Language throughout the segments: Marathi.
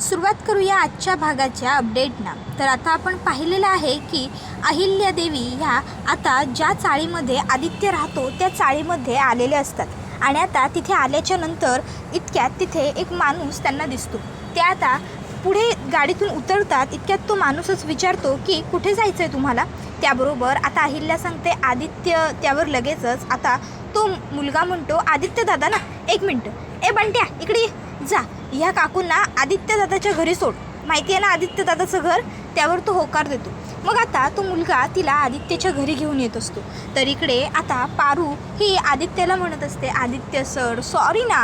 सुरुवात करूया आजच्या भागाच्या अपडेटना तर आता आपण पाहिलेलं आहे की अहिल्या देवी ह्या आता ज्या चाळीमध्ये आदित्य राहतो त्या चाळीमध्ये आलेले असतात. आणि आता तिथे आल्याच्यानंतर इतक्यात तिथे एक माणूस त्यांना दिसतो. ते आता पुढे गाडीतून उतरतात इतक्यात तो माणूसच विचारतो की कुठे जायचं आहे तुम्हाला? त्याबरोबर आता अहिल्या सांगते आदित्य त्यावर लगेचच आता तो मुलगा म्हणतो आदित्य दादा ना एक मिनटं. ए बंट्या इकडे जा. ह्या काकूंना आदित्य दादाच्या घरी सोड. माहिती आहे ना आदित्य दादाचं घर? त्यावर तो होकार देतो. मग आता तो मुलगा तिला आदित्यच्या घरी घेऊन येत असतो. तर इकडे आता पारू ही आदित्यला म्हणत असते आदित्य सर सॉरी ना.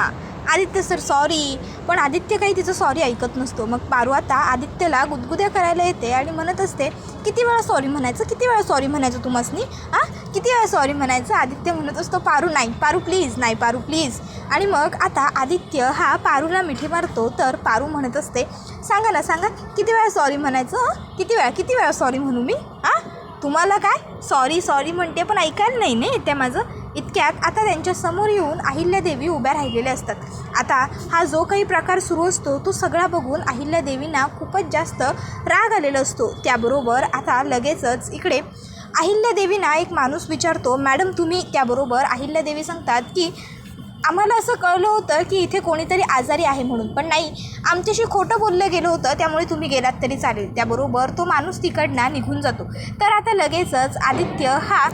आदित्य सर सॉरी पण आदित्य काही तिचं सॉरी ऐकत नसतो. मग पारू आता आदित्यला गुदगुद्या करायला येते आणि म्हणत असते किती वेळा सॉरी म्हणायचं? किती वेळा सॉरी म्हणायचं तुम्हासनी हां? किती वेळा सॉरी म्हणायचं? आदित्य म्हणत असतो पारू नाही. पारू प्लीज नाही पारू प्लीज आणि मग आता आदित्य हा पारूला मिठी मारतो. तर पारू म्हणत असते सांगा ना सांगा. किती वेळा सॉरी म्हणायचं? किती वेळा? किती वेळा सॉरी म्हणू मी? हां? तुम्हाला काय? सॉरी सॉरी म्हणते पण ऐकायला नाही ना येते माझं. इतक्यात आता त्यांच्यासमोर येऊन अहिल्यादेवी उभ्या राहिलेल्या असतात. आता हा जो काही प्रकार सुरू असतो तो सगळा बघून अहिल्यादेवींना खूपच जास्त राग आलेला असतो. त्याबरोबर आता लगेचच इकडे अहिल्यादेवींना एक माणूस विचारतो मॅडम तुम्ही त्याबरोबर अहिल्यादेवी सांगतात की आम्हाला असं कळलं होतं की इथे कोणीतरी आजारी आहे म्हणून पण नाही. आमच्याशी खोटं बोललं गेलं होतं त्यामुळे तुम्ही गेलात तरी चालेल. त्याबरोबर तो माणूस तिकडनं निघून जातो. तर आता लगेचच आदित्य हा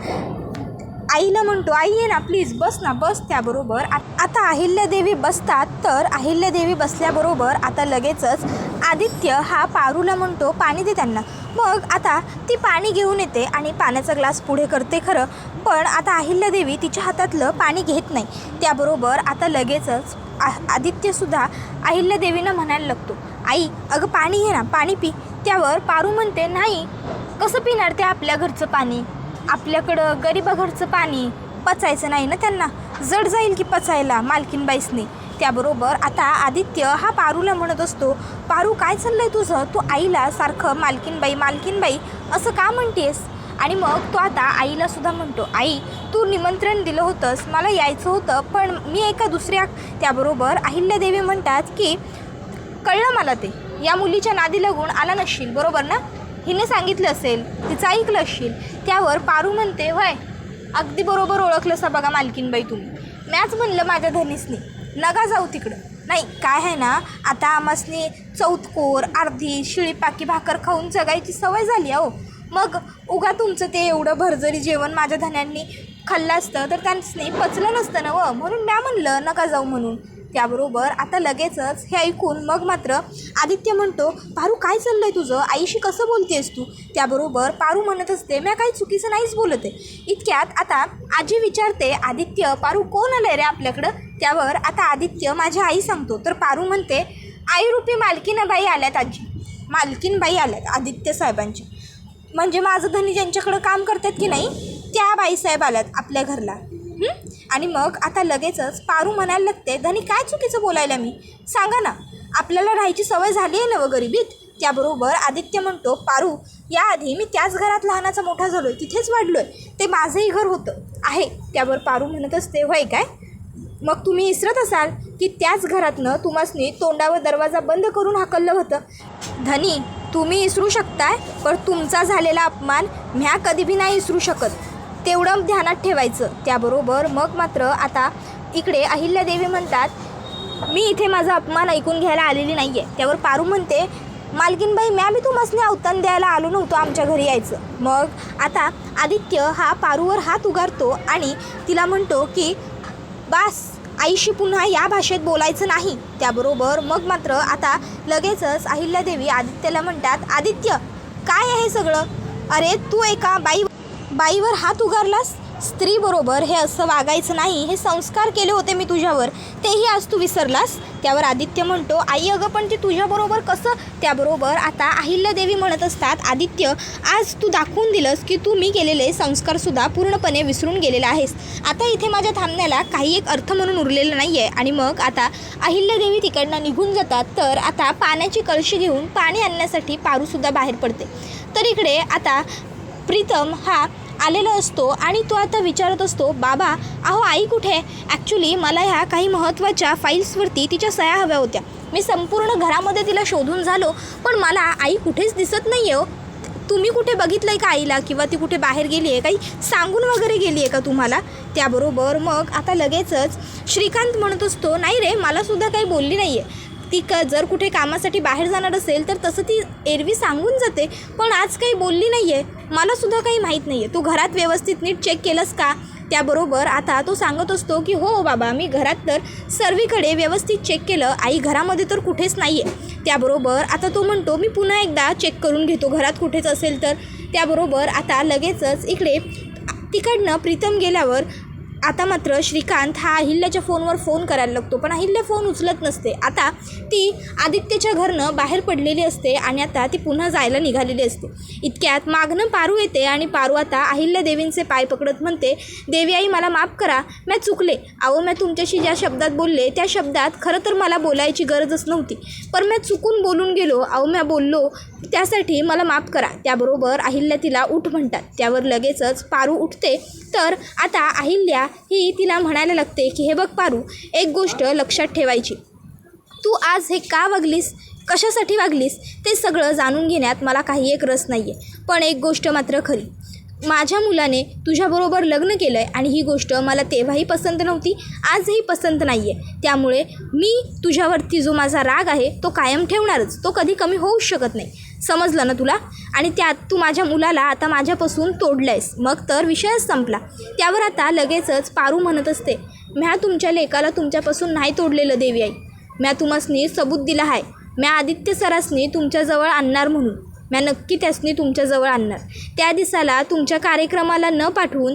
आईला म्हणतो आई ये ना प्लीज बस ना बस. त्याबरोबर आ- आता अहिल्यादेवी बसतात. तर अहिल्यादेवी बसल्याबरोबर आता लगेचच आदित्य हा पारूला म्हणतो पाणी दे त्यांना. मग आता ती पाणी घेऊन येते आणि पाण्याचा ग्लास पुढे करते खरं. पण आता अहिल्यादेवी तिच्या हातातलं पाणी घेत नाही. त्याबरोबर आता लगेचच आ आदित्यसुद्धा अहिल्यादेवीनं म्हणायला लागतो आई अगं पाणी घे ना पाणी पी. त्यावर पारू म्हणते नाही कसं पिणार ते आपल्या घरचं पाणी? आपल्याकडं गरिबाघरचं पाणी पचायचं नाही ना त्यांना? जड जाईल की पचायला मालकीनबाईसने? त्याबरोबर आता आदित्य हा पारूला म्हणत असतो पारू काय चाललं आहे तुझं? तू आईला सारखं मालकीनबाई मालकीनबाई असं का म्हणतेस? आणि मग तो आता आईला सुद्धा म्हणतो आई तू निमंत्रण दिलं होतंस मला यायचं होतं पण मी एका दुसऱ्या त्याबरोबर अहिल्यादेवी म्हणतात की कळलं मला ते. या मुलीच्या नादी लागून आला नसशील बरोबर ना? हिने सांगितलं असेल तिचं ऐकलं असशील. त्यावर पारू म्हणते वय अगदी बरोबर ओळखलंसा बघा मालकीनबाई तुम्ही. मॅच म्हणलं माझ्या धनीसनी नका जाऊ तिकडं. नाही काय आहे ना आता आमासनी चौथकोर अर्धी शिळी पाकी भाकर खाऊन जगायची सवय झाली अहो. मग उगा तुमचं ते एवढं भरजरी जेवण माझ्या धन्यांनी खाल्लं असतं तर त्यांनी पचलं नसतं ना व? म्हणून म्या म्हणलं नका जाऊ म्हणून. त्याबरोबर आता लगेचच हे ऐकून मग मात्र आदित्य म्हणतो पारू काय चाललं आहे तुझं? आईशी कसं बोलतेस तू? त्याबरोबर पारू म्हणत असते म्या काही चुकीचं नाहीच बोलत आहे. इतक्यात आता आजी विचारते आदित्य पारू कोण आलं रे आपल्याकडं? त्यावर आता आदित्य माझी आई सांगतो. तर पारू म्हणते आईरूपी मालकीनबाई आल्यात आजी. मालकीनबाई आल्यात आदित्य साहेबांची. म्हणजे माझं धनी ज्यांच्याकडं काम करतात की नाही त्या बाईसाहेब आल्यात आपल्या घरला. आणि मग आता लगेचच पारू म्हणायला लागते धनी काय चुकीचं बोलायला मी? सांगा ना. आपल्याला राहायची सवय झाली आहे ना व गरिबीत त्याबरोबर आदित्य म्हणतो पारू याआधी मी त्याच घरात लहानाचा मोठा झालो आहे तिथेच वाढलो आहे ते माझंही घर होतं आहे. त्यावर पारू म्हणत असते होय काय? मग तुम्ही इसरत असाल की त्याच घरातनं तुम्हासनी तोंडावर दरवाजा बंद करून हाकललं होतं. धनी तुम्ही इसरू शकताय पण तुमचा झालेला अपमान म्या कधी बी नाही इसरू शकत. तेवढं ध्यानात ठेवायचं. त्याबरोबर मग मात्र आता इकडे अहिल्यादेवी म्हणतात मी इथे माझा अपमान ऐकून घ्यायला आलेली नाही आहे त्यावर पारू म्हणते मालकीनबाई म्या मी तुम्हाला अवतान द्यायला आलो नव्हतो आमच्या घरी यायचं. मग आता आदित्य हा पारूवर हात उगारतो आणि तिला म्हणतो की बास आईशी पुन्हा या भाषेत बोलायचं नाही. त्याबरोबर मग मात्र आता लगेचच अहिल्यादेवी आदित्यला म्हणतात आदित्य काय आहे सगळं? अरे तू एका बाई बाईवर हात उगारलास? स्त्रीबरोबर हे असं वागायचं नाही हे संस्कार केले होते मी तुझ्यावर तेही आज तू विसरलास. त्यावर आदित्य म्हणतो आई अगं पण ती तुझ्याबरोबर कसं? त्याबरोबर आता अहिल्यादेवी म्हणत असतात आदित्य आज तू दाखवून दिलंस की तू मी केलेले संस्कारसुद्धा पूर्णपणे विसरून गेलेला आहेस. आता इथे माझ्या थांबण्याला काही एक अर्थ म्हणून उरलेलं नाही आहे आणि मग आता अहिल्यादेवी तिकडनं निघून जातात तर आता पाण्याची कळशी घेऊन पाणी आणण्यासाठी पारूसुद्धा बाहेर पडते. तर इकडे आता प्रीतम हा आलेला असतो आणि तो आता विचारत असतो बाबा अहो आई कुठे? ॲक्च्युली मला ह्या काही महत्त्वाच्या फाईल्सवरती तिच्या सह्या हव्या होत्या. मी संपूर्ण घरामध्ये तिला शोधून झालो पण मला आई कुठेच दिसत नाही आहे हो. तुम्ही कुठे बघितलं आहे का आईला? किंवा ती कुठे बाहेर गेली आहे काही सांगून वगैरे गेली आहे का तुम्हाला? त्याबरोबर मग आता लगेचच श्रीकांत म्हणत असतो नाही रे मलासुद्धा काही बोलली नाही आहे ती क जर कुठे कामासाठी बाहेर जाणार असेल तर तसं ती एरवी सांगून जाते. पण आज काही बोलली नाही आहे मलासुद्धा काही माहीत नाही आहे तू घरात व्यवस्थित नीट चेक केलंस का? त्याबरोबर आता तो सांगत असतो की हो बाबा मी घरात तर सर्वीकडे व्यवस्थित चेक केलं. आई घरामध्ये तर कुठेच नाही आहे त्याबरोबर आता तो म्हणतो मी पुन्हा एकदा चेक करून घेतो. घरात कुठेच असेल तर. त्याबरोबर आता लगेचच इकडे तिकडनं प्रीतम गेल्यावर आता मात्र श्रीकांत हा अहिल्याच्या फोनवर फोन करायला लागतो पण अहिल्या फोन उचलत नसते. आता ती आदित्यच्या घरनं बाहेर पडलेली असते आणि आता ती पुन्हा जायला निघालेली असते. इतक्यात मागणं पारू येते आणि पारू आता अहिल्या देवींचे पाय पकडत म्हणते देवी आई मला माफ करा मी चुकले. अहो मी तुमच्याशी ज्या शब्दात बोलले त्या शब्दात खरं तर मला बोलायची गरजच नव्हती. पण मी चुकून बोलून गेलो अहो मी बोललो त्यासाठी मला माफ करा. त्याबरोबर अहिल्या तिला उठ म्हणतात. त्यावर लगेचच पारू उठते. तर आता अहिल्या ही तिला म्हणायला लागते की हे बघ पारू एक गोष्ट लक्षात ठेवायची. तू आज हे का वागलीस? कशासाठी वागलीस? ते सगळं जाणून घेण्यात मला काही एक रस नाही आहे पण एक गोष्ट मात्र खरी. माझ्या मुलाने तुझ्याबरोबर लग्न केलं आहे आणि ही गोष्ट मला तेव्हाही पसंत नव्हती आजही पसंत नाही आहे त्यामुळे मी तुझ्यावरती जो माझा राग आहे तो कायम ठेवणारच. तो कधी कमी होऊच शकत नाही. समजलं ना तुला? आणि त्यात तू माझ्या मुलाला आता माझ्यापासून तोडलं आहेस मग तर विषयच संपला. त्यावर आता लगेचच पारू म्हणत असते. म्या तुमच्या लेकाला तुमच्यापासून नाही तोडलेलं देवी आई. म्या तुम्हासनी सबूत दिला आहे म्या आदित्य सरासनी तुमच्याजवळ आणणार म्हणून. म्या नक्की त्यासनी तुमच्याजवळ आणणार. त्या दिसाला तुमच्या कार्यक्रमाला न पाठवून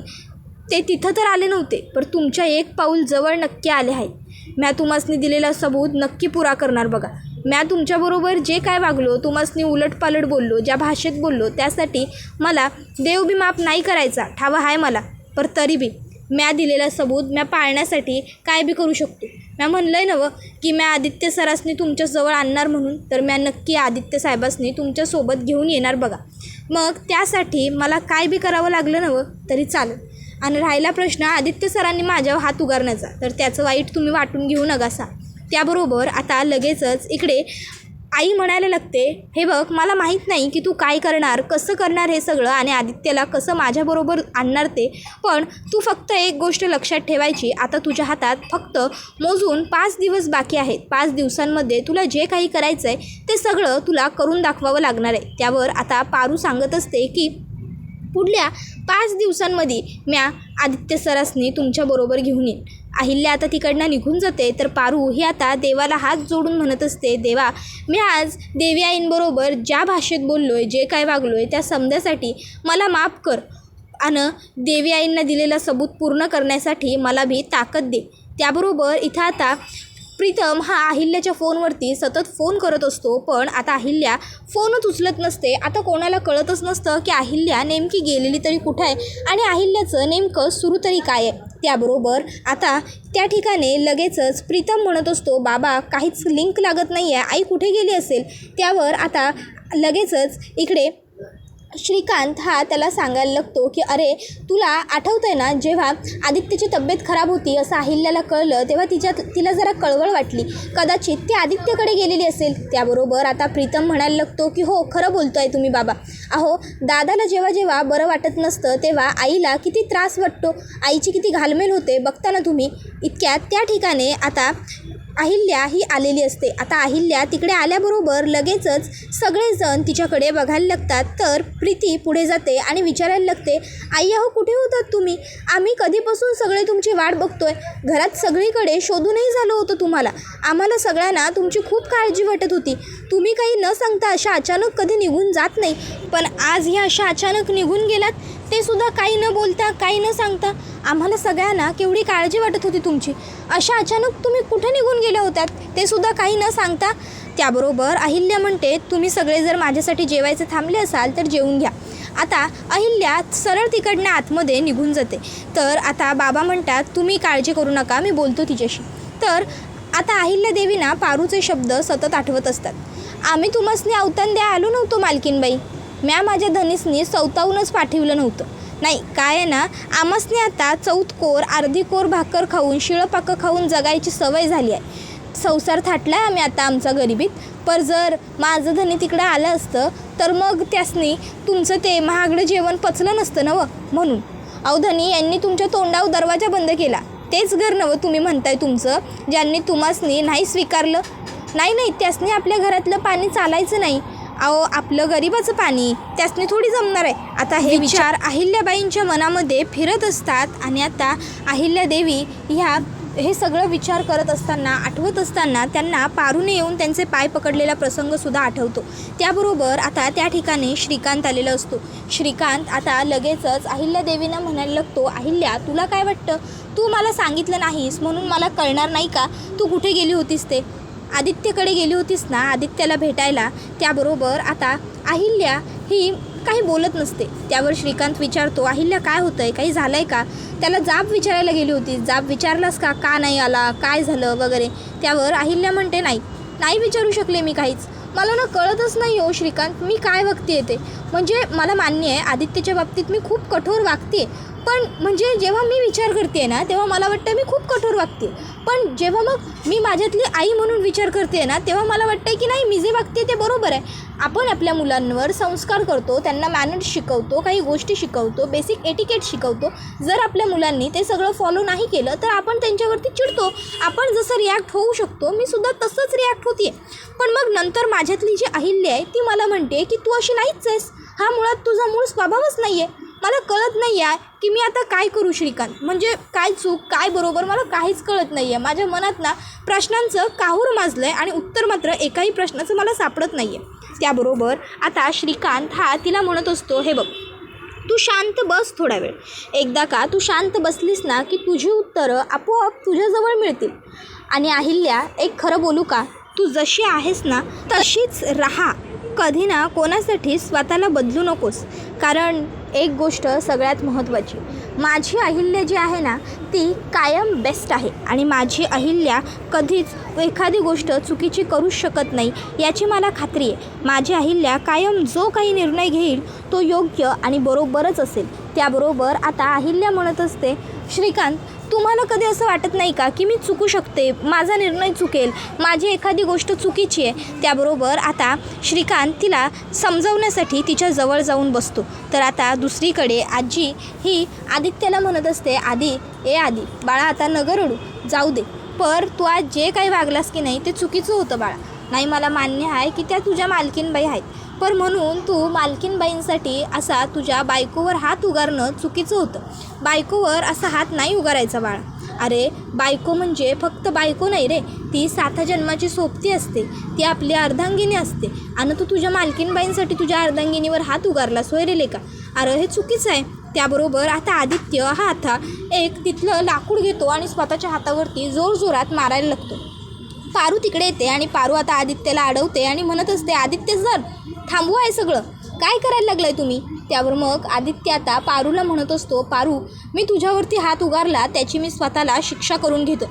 ते तिथं तर आले नव्हते पण तुमच्या एक पाऊल जवळ नक्की आले आहेत. म्या तुम्हासनी दिलेला सबूत नक्की पुरा करणार बघा. म्या तुमच्याबरोबर जे काय वागलो तुम्हासनी उलटपालट बोललो ज्या भाषेत बोललो त्यासाठी मला देव बी माफ नाही करायचा ठावा आहे मला पर तरी बी म्या दिलेला सबूत म्या पाळण्यासाठी काय बी करू शकतो. म्या म्हणलं आहे नवं की म्या आदित्य सरासनी तुमच्याजवळ आणणार म्हणून तर म्या नक्की आदित्य साहेबासनी तुमच्यासोबत घेऊन येणार बघा. मग त्यासाठी मला काय बी करावं लागलं नवं तरी चालेल. आणि राहिला प्रश्न आदित्य सरांनी माझ्यावर हात उगारण्याचा तर त्याचं वाईट तुम्ही वाटून घेऊ नकासा त्याबरोबर आता लगेचच इकडे आई म्हणायला लागते हे बघ मला माहीत नाही की तू काय करणार कसं करणार हे सगळं आणि आदित्यला कसं माझ्याबरोबर आणणार ते पण तू फक्त एक गोष्ट लक्षात ठेवायची आता तुझ्या हातात फक्त मोजून पाच दिवस बाकी आहेत. पाच दिवसांमध्ये तुला जे काही करायचं आहे ते सगळं तुला करून दाखवावं लागणार आहे. त्यावर आता पारू सांगत असते की पुढल्या पाच दिवसांमध्ये म्या आदित्य सरासनी तुमच्याबरोबर घेऊन येईन. अहिल्या आता तिकडनं निघून जाते. तर पारू ही आता देवाला हात जोडून म्हणत असते देवा मी आज देवी आईंबरोबर ज्या भाषेत बोललो आहे जे काय वागलो आहे त्या समजासाठी मला माफ कर. आणि देवी आईंना दिलेला सबूत पूर्ण करण्यासाठी मला भी ताकद दे. त्याबरोबर इथं आता प्रीतम हा अहिल्याच्या फोनवरती सतत फोन करत असतो पण आता अहिल्या फोनच उचलत नसते. आता कोणाला कळतच नसतं की अहिल्या नेमकी गेलेली तरी कुठं आहे आणि अहिल्याचं नेमकं सुरू तरी काय आहे. त्याबरोबर आता त्या ठिकाणी लगेचच प्रीतम म्हणत असतो बाबा काहीच लिंक लागत नाही आहे आई कुठे गेली असेल? त्यावर आता लगेचच इकडे श्रीकांत हा त्याला सांगायला लागतो की अरे तुला आठवतं आहे ना जेव्हा आदित्यची तब्येत खराब होती असं अहिल्याला कळलं तेव्हा तिच्यात तिला जरा कळवळ वाटली. कदाचित ती आदित्यकडे गेलेली असेल. त्याबरोबर आता प्रीतम म्हणायला लागतो की हो खरं बोलतो आहे तुम्ही बाबा. अहो दादाला जेव्हा जेव्हा बरं वाटत नसतं तेव्हा आईला किती त्रास वाटतो. आईची किती घालमेल होते बघता ना तुम्ही. इतक्यात त्या ठिकाणी आता अहिल्या ही आलेली असते. आता अहिल्या तिकडे आल्याबरोबर लगेचच सगळेजण तिच्याकडे बघायला लागतात. तर प्रीती पुढे जाते आणि विचारायला लागते आई अहो कुठे होतात तुम्ही? आम्ही कधीपासून सगळे तुमची वाट बघतोय. घरात सगळीकडे शोधूनही झालं होतं तुम्हाला. आम्हाला सगळ्यांना तुमची खूप काळजी वाटत होती. तुम्ही काही न सांगता अशा अचानक कधी निघून जात नाही. पण आज ह्या अशा अचानक निघून गेलात ते सुद्धा काही न बोलता काही न सांगता आम्हाला सगळ्यांना केवढी काळजी वाटत होती तुमची. अशा अचानक तुम्ही कुठे निघून गेल्या होत्यात? ते सुद्धा काही न सांगता त्याबरोबर अहिल्या म्हणते तुम्ही सगळे जर माझ्यासाठी जेवायचे थांबले असाल तर जेवून घ्या. आता अहिल्या सरळ तिकडनं आतमध्ये निघून जाते. तर आता बाबा म्हणतात तुम्ही काळजी करू नका मी बोलतो तिच्याशी. तर आता अहिल्या देवीना पारूचे शब्द सतत आठवत असतात. आम्ही तुम्हासनी अवतान द्या आलो नव्हतो मालकीनबाई. म्या माझ्या धनीसनी सवतावूनच पाठवलं नव्हतं. नाही काय आहे ना आमसने आता चौथ कोर अर्धी कोर भाकर खाऊन शिळपाकं खाऊन जगायची सवय झाली आहे. संसार थाटला आहे आम्ही आता आमचा गरिबीत. पर जर माझं धनी तिकडं आलं असतं तर मग त्यासनी तुमचं ते महागडं जेवण पचलं नसतं ना व म्हणून. अहो धनी यांनी तुमच्या तोंडावर दरवाजा बंद केला. तेच घर नवं तुम्ही म्हणताय तुमचं ज्यांनी तुम्हासनी नाही स्वीकारलं? नाही नाही त्यासनी आपल्या घरातलं पाणी चालायचं नाही. अहो आपलं गरिबाचं पाणी त्यासनी थोडी जमणार आहे. आता हे विचार अहिल्याबाईंच्या मनामध्ये फिरत असतात आणि आता अहिल्यादेवी ह्या हे सगळं विचार करत असताना आठवत असताना त्यांना पारूने येऊन त्यांचे पाय पकडलेला प्रसंगसुद्धा आठवतो. त्याबरोबर आता त्या ठिकाणी श्रीकांत आलेला असतो. श्रीकांत आता लगेचच अहिल्यादेवींना म्हणायला लागतो अहिल्या तुला काय वाटतं? तू मला सांगितलं नाहीस म्हणून मला कळणार नाही का? तू कुठे गेली होतीस ते? आदित्यकडे गेली होतीस ना आदित्याला भेटायला त्याबरोबर आता अहिल्या ही काही बोलत नसते. त्यावर श्रीकांत विचारतो अहिल्या काय होतं आहे काही झालं आहे का? त्याला जाब विचारायला गेली होती जाब विचारलास का? का नाही आला? काय झालं? वगैरे. त्यावर अहिल्या म्हणते नाही नाही विचारू शकले मी काहीच. मला ना कळतच नाही हो श्रीकांत मी काय वागते येते म्हणजे मला मान्य आहे आदित्यच्या बाबतीत मी खूप कठोर वागते पण म्हणजे जेव्हा मी विचार करते ना तेव्हा मला वाटतं मी खूप कठोर वागते. पण जेव्हा मग मी माझ्यातली आई म्हणून विचार करते ना तेव्हा मला वाटतं की नाही मी जे वागते ते बरोबर आहे. आपण आपल्या मुलांवर संस्कार करतो त्यांना मॅनर्स शिकवतो काही गोष्टी शिकवतो बेसिक एटिकेट शिकवतो. जर आपल्या मुलांनी ते सगळं फॉलो नाही केलं तर आपण त्यांच्यावरती चिडतो. आपण जसं रिॲक्ट होऊ शकतो मी सुद्धा तसंच रिॲक्ट होते पण मग नंतर माझ्यातली जी अहिल्य आहे ती मला म्हणते की तू अशी नाहीच आहेस. हा मुळात तुझा मूळ स्वभावच नाही आहे मला कळत नाही आहे की मी आता काय करू श्रीकांत? म्हणजे काय चूक काय बरोबर? मला काहीच कळत नाही आहे. माझ्या मनात ना प्रश्नांचं काहूर माजलं आहे आणि उत्तर मात्र एकाही प्रश्नाचं मला सापडत नाही आहे. त्याबरोबर आता श्रीकांत हा तिला म्हणत असतो हे बघ तू शांत बस थोडा वेळ. एकदा का तू शांत बसलीस ना की तुझी उत्तरं आपोआप तुझ्याजवळ मिळतील. आणि अहिल्या एक खरं बोलू का? तू जशी आहेस ना तशीच राहा. कधी ना कोणासाठी स्वतःला बदलू नकोस. कारण एक गोष्ट सगळ्यात महत्त्वाची. माझी अहिल्या जी आहे ना ती कायम बेस्ट आहे. आणि माझी अहिल्या कधीच एखादी गोष्ट चुकीची करूच शकत नाही याची मला खात्री आहे. माझी अहिल्या कायम जो काही निर्णय घेईल तो योग्य आणि बरोबरच असेल. त्याबरोबर आता अहिल्या म्हणत असते श्रीकांत तुम्हाला कधी असं वाटत नाही का की मी चुकू शकते? माझा निर्णय चुकेल. माझी एखादी गोष्ट चुकीची आहे. त्याबरोबर आता श्रीकांत तिला समजवण्यासाठी तिच्या जवळ जाऊन बसतो. तर आता दुसरीकडे आजी ही आदित्याला म्हणत असते आधी ए आधी बाळा आता नगर रडू जाऊ दे. पर तू आज जे काही वागलास की नाही ते चुकीचं होतं बाळा. नाही मला मान्य आहे की त्या तुझ्या मालकीनबाई आहेत. पर म्हणून तू मालकीनबाईंसाठी असा तुझ्या बायकोवर हात उगारणं चुकीचं होतं. बायकोवर असा हात नाही उगारायचा बाळ. अरे बायको म्हणजे फक्त बायको नाही रे. ती साथा जन्माची सोबती असते. ती आपली अर्धांगिनी असते. आणि तू तुझ्या मालकीनबाईंसाठी तुझ्या अर्धांगिनीवर हात उगारला सोयरेले का अरे हे चुकीचं आहे. त्याबरोबर आता आदित्य हा आता एक तिथलं लाकूड घेतो आणि स्वतःच्या हातावरती जोरजोरात मारायला लागतो. पारू तिकडे येते आणि पारू आता आदित्यला अडवते आणि म्हणत असते आदित्य जर थांबवा आहे सगळं. काय करायला लागलाय तुम्ही? त्यावर मग आदित्य आता पारूला म्हणत असतो पारू मी तुझ्यावरती हात उगारला त्याची मी स्वतःला शिक्षा करून घेतो.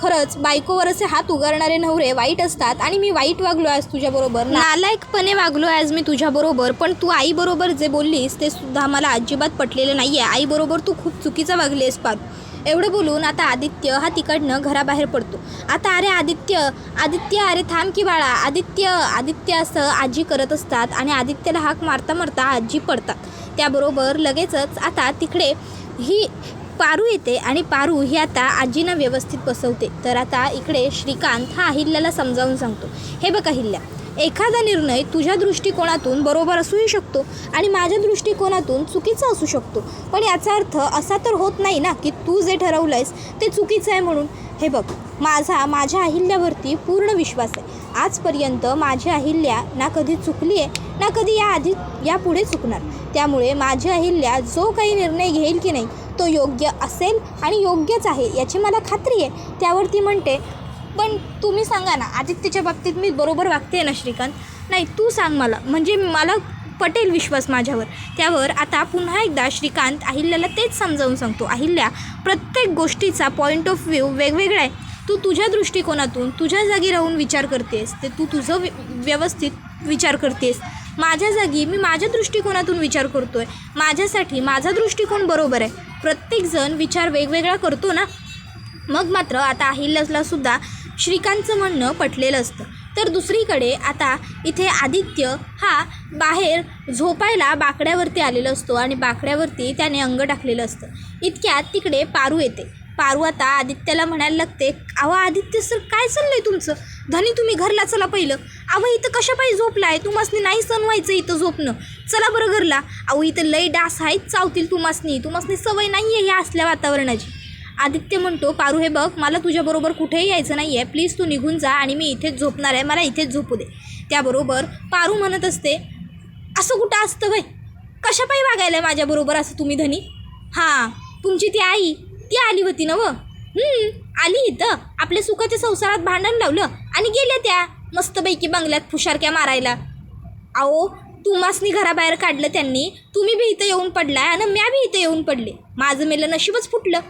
खरंच बायकोवर असे हात उगारणारे नवरे वाईट असतात आणि मी वाईट वागलो आज तुझ्याबरोबर. नालायकपणे वागलो आज मी तुझ्याबरोबर पण तू आईबरोबर जे बोललीस ते सुद्धा मला अजिबात पटलेलं नाही आहे आईबरोबर तू खूप चुकीचं वागलीस पारू. एवढं बोलून आता आदित्य हा तिकडनं घराबाहेर पडतो. आता अरे आदित्य आदित्य अरे थांब की बाळा. आदित्य आदित्य असं आजी करत असतात आणि आदित्यला हाक मारता मारता आजी पडतात. त्याबरोबर लगेचच आता तिकडे ही पारू येते आणि पारू ही आता आजीनं व्यवस्थित बसवते. तर आता इकडे श्रीकांत हा अहिल्याला समजावून सांगतो. हे बघ अहिल्या एखादा निर्णय तुझ्या दृष्टिकोनातून बरोबर असूही शकतो आणि माझ्या दृष्टिकोनातून चुकीचा असू शकतो. पण याचा अर्थ असा तर होत नाही ना की तू जे ठरवलं आहेस ते चुकीचं आहे म्हणून. हे बघ माझा माझ्या अहिल्यावरती पूर्ण विश्वास आहे. आजपर्यंत माझी अहिल्या ना कधी चुकली आहे ना कधी या आधी यापुढे चुकणार. त्यामुळे माझी अहिल्या जो काही निर्णय घेईल की नाही तो योग्य असेल आणि योग्यच आहे याची मला खात्री आहे. त्यावर ती म्हणते पण तुम्ही सांगा ना आदित्यच्या बाबतीत मी बरोबर वागते ना श्रीकांत? नाही तू सांग मला. म्हणजे मला पटेल विश्वास माझ्यावर. त्यावर आता पुन्हा एकदा श्रीकांत अहिल्याला तेच समजावून सांगतो. अहिल्या प्रत्येक गोष्टीचा पॉईंट ऑफ व्ह्यू वेगवेगळा आहे. तू तुझ्या दृष्टिकोनातून तुझ्या जागी राहून विचार करतेस ते तू तुझं व्य व्यवस्थित विचार करतेस. माझ्या जागी मी माझ्या दृष्टिकोनातून विचार करतो आहे माझ्यासाठी माझा दृष्टिकोन बरोबर आहे. प्रत्येकजण विचार वेगवेगळा करतो ना. मग मात्र आता अहिल्याला सुद्धा श्रीकांतचं म्हणणं पटलेलं असतं. तर दुसरीकडे आता इथे आदित्य हा बाहेर झोपायला बाकड्यावरती आलेला असतो आणि बाकड्यावरती त्याने अंग टाकलेलं असतं. इतक्यात तिकडे पारू येते. पारू आता आदित्याला म्हणायला लागते अहो आदित्य सर काय चाललंय तुमचं? धनी तुम्ही घरला चला पहिलं. अहो इथं कशा पाहिजे झोपलाय? तुम्हासनी नाही सण व्हायचं इथं झोपणं. चला बरं घरला. अहो इथं लय डास आहेत चावतील तुम्हासनी. तुम्हासनी सवय नाही आहे ह्या असल्या वातावरणाची. आदित्य म्हणतो पारू हे बघ मला तुझ्याबरोबर कुठेही यायचं नाही आहे प्लीज तू निघून जा आणि मी इथेच झोपणार आहे. मला इथेच झोपू दे. त्याबरोबर पारू म्हणत असते असं कुठं असतं बाई? कशापायी वागायला वागायला माझ्याबरोबर असं तुम्ही धनी? हां तुमची ती आई ती आली होती ना व? आली इथं. आपल्या सुखाच्या संसारात भांडण लावलं आणि गेल्या त्या मस्तपैकी बंगल्यात फुशारक्या मारायला. अहो तुम्हासनी घराबाहेर काढलं त्यांनी. तुम्ही बी इथं येऊन पडलाय आणि म्या बी इथं येऊन पडले. माझं मेलं नशीबच फुटलं.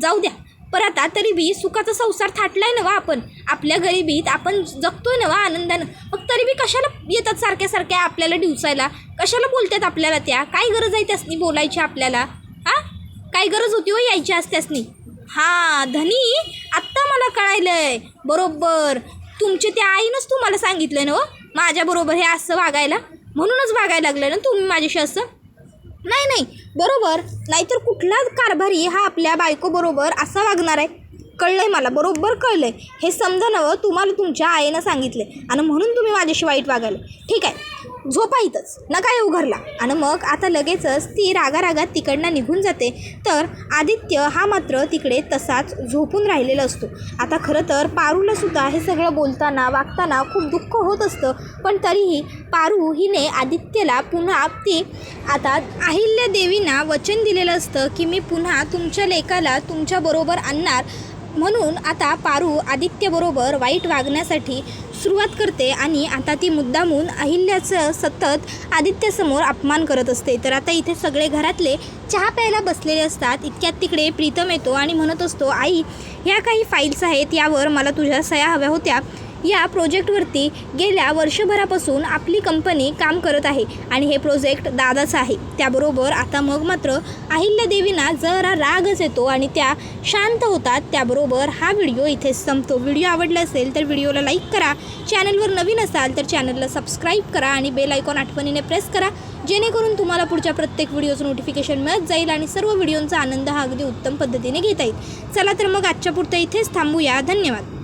जाऊ द्या. पर आता तरी बी सुखाचा संसार थाटलाय ना वा आपण. आपल्या गरिबीत आपण जगतोय ना वा आनंदानं. मग तरी बी कशाला येतात सारख्या सारख्या आपल्याला दिवसायला? कशाला बोलतात आपल्याला त्या? काय गरज आहे त्यासनी बोलायची आपल्याला? हां? काय गरज होती हो यायची आज त्यासनी? हां धनी आत्ता मला कळायलंय. बरोबर. तुमचे त्या आईनंच तुम्हाला सांगितलं ना हो माझ्याबरोबर हे असं वागायला? म्हणूनच वागायला लागलं ना तुम्ही माझ्याशी असं? नाही नाही. बरोबर. नाहीतर कुठलाच कारभारी हा आपल्या बायकोबरोबर असा वागणार आहे? कळलं आहे मला. बरोबर कळलं आहे हे समजा नवं तुम्हाला तुमच्या आईनं सांगितलं आणि म्हणून तुम्ही माझ्याशी वाईट वागायला ठीक आहे. झोपा इथंच. नका येऊ घरला. आणि मग आता लगेचच ती रागारागात तिकडनं निघून जाते. तर आदित्य हा मात्र तिकडे तसाच झोपून राहिलेला असतो. आता खरं तर पारूला सुद्धा हे सगळं बोलताना वागताना खूप दुःख होत असतं. पण तरीही पारू हिने आदित्यला पुन्हा ती आता अहिल्या देवींना वचन दिलेलं असतं की मी पुन्हा तुमच्या लेकाला तुमच्याबरोबर आणणार. म्हणून आता पारू आदित्यबरोबर वाईट वागण्यासाठी सुरुवात करते आणि आता ती मुद्दामून अहिल्याचं सतत आदित्यसमोर अपमान करत असते. तर आता इथे सगळे घरातले चहा प्यायला बसलेले असतात. इतक्यात तिकडे प्रीतम येतो आणि म्हणत असतो आई ह्या काही फाईल्स आहेत यावर मला तुझ्या सह्या हव्या होत्या. या प्रोजेक्टवरती गेल्या वर्षभरापासून आपली कंपनी काम करत आहे आणि हे प्रोजेक्ट दादाचं आहे. त्याबरोबर आता मग मात्र अहिल्या देवींना जरा रागच येतो आणि त्या शांत होतात. त्याबरोबर हा व्हिडिओ इथेच संपतो. व्हिडिओ आवडला असेल तर व्हिडिओला लाईक करा. चॅनलवर नवीन असाल तर चॅनलला सबस्क्राईब करा आणि बेल आयकॉन आठवणीने प्रेस करा. जेणेकरून तुम्हाला पुढच्या प्रत्येक व्हिडिओचं नोटिफिकेशन मिळत जाईल आणि सर्व व्हिडिओंचा आनंद हा अगदी उत्तम पद्धतीने घेता येईल. चला तर मग आजच्या पुरतं इथेच थांबूया. धन्यवाद.